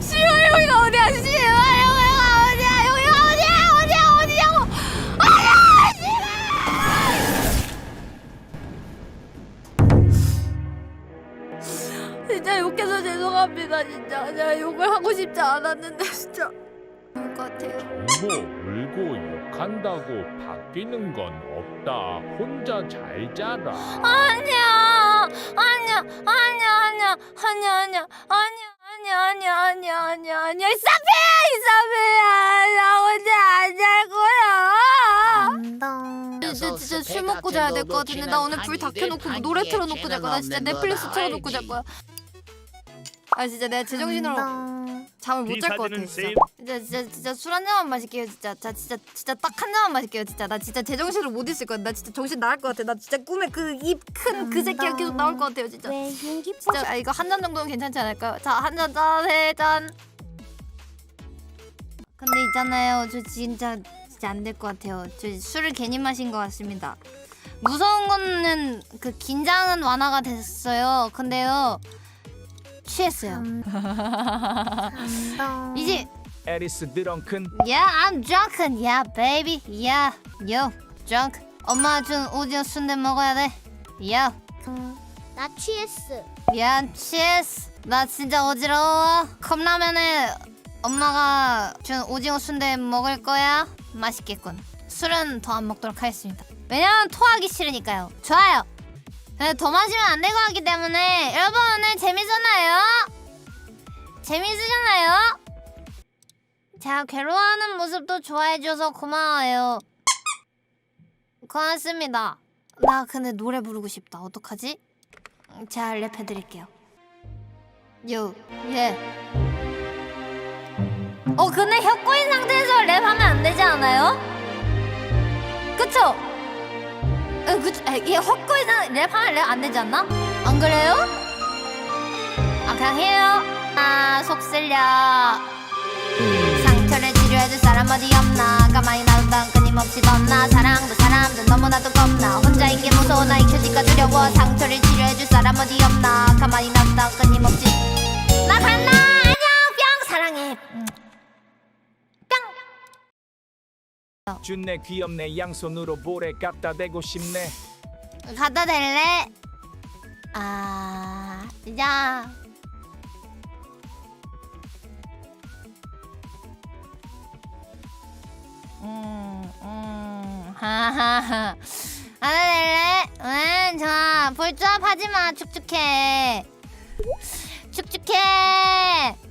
씨발 여기가 어디야? 씨발 여기가 어디야? 여기가 어디야? 어디야? 어디냐고? 어디야? 씨발! 진짜 욕해서 죄송합니다. 진짜 제가 욕을 하고 싶지 않았는데 진짜 그럴 것 같아요. 뭐 울고 욕한다고 바뀌는 건 없다. 혼자 잘 자라. 아니야, 아니야, 아니야, 아니야, 아니야, 아니야, 아니야, 아니야, 아니야, 아니야, 아니야, 아니야, 이사배야, 이사배야, 나 혼자 안 잘 거야. 진짜 진짜 술 먹고 자야 될 것 같은데 나 오늘 불 다 켜놓고 뭐 노래 틀어놓고 잘 거야. 나 진짜 넷플릭스 틀어놓고 잘 거야. 아 진짜 내가 제정신으로 잠을 못 잘 것 같아 진짜. 세일. 진짜 진짜 진짜 술 한 잔만 마실게요 진짜. 자 진짜 진짜 딱 한 잔만 마실게요 진짜. 나 진짜 제정신을 못 있을 거야. 나 진짜 정신 나갈 것 같아. 나 진짜 꿈에 그 입 큰 그 새끼가 계속 나올 것 같아요 진짜. 왜 진짜 아, 이거 한 잔 정도는 괜찮지 않을까요? 자 한 잔 짠해 짠. 근데 있잖아요 저 진짜 진짜 안 될 것 같아요. 저 술을 괜히 마신 것 같습니다. 무서운 거는 그 긴장은 완화가 됐어요. 근데요 취했어요. 이제 에리스 드렁큰 Yeah, I'm drunken. Yeah, baby. Yeah, yo, drunk. 엄마 준 오징어 순대 먹어야 돼. Yeah, 나 취했어. yeah, cheers. 나 진짜 어지러워. 컵라면에 엄마가 준 오징어 순대 먹을 거야. 맛있겠군. 술은 더 안 먹도록 하겠습니다. 왜냐면 토하기 싫으니까요. 좋아요. 근데 더 마시면 안될것 같기 때문에 여러분 오늘 재밌었나요? 재밌으셨나요? 제가 괴로워하는 모습도 좋아해줘서 고마워요. 고맙습니다. 나 근데 노래 부르고 싶다. 어떡하지? 제가 랩해드릴게요. 요, 예. 어, 근데 혀 꼬인 상태에서 랩 에, 이게 상태 랩하면 랩 안 되지 않나? 안 그래요? 아, 그냥 해요. 아, 속 쓸려. 상처를 치료해줄 사람 어디 없나 가만히 놔둔다 끊임없이 덧나 사랑도 사람도 너무나도 겁나 혼자인 게 무서워 나 잊혀질까 두려워 상처를 치료해줄 사람 어디 없나 준네 귀엽네 양손으로 볼에 갖다 대고 싶네 갖다 댈래? 아, 야. 음, 음, 하하하. 갖다 댈래? 응, 좋아. 볼조합 하지 마. 축축해. 축축해.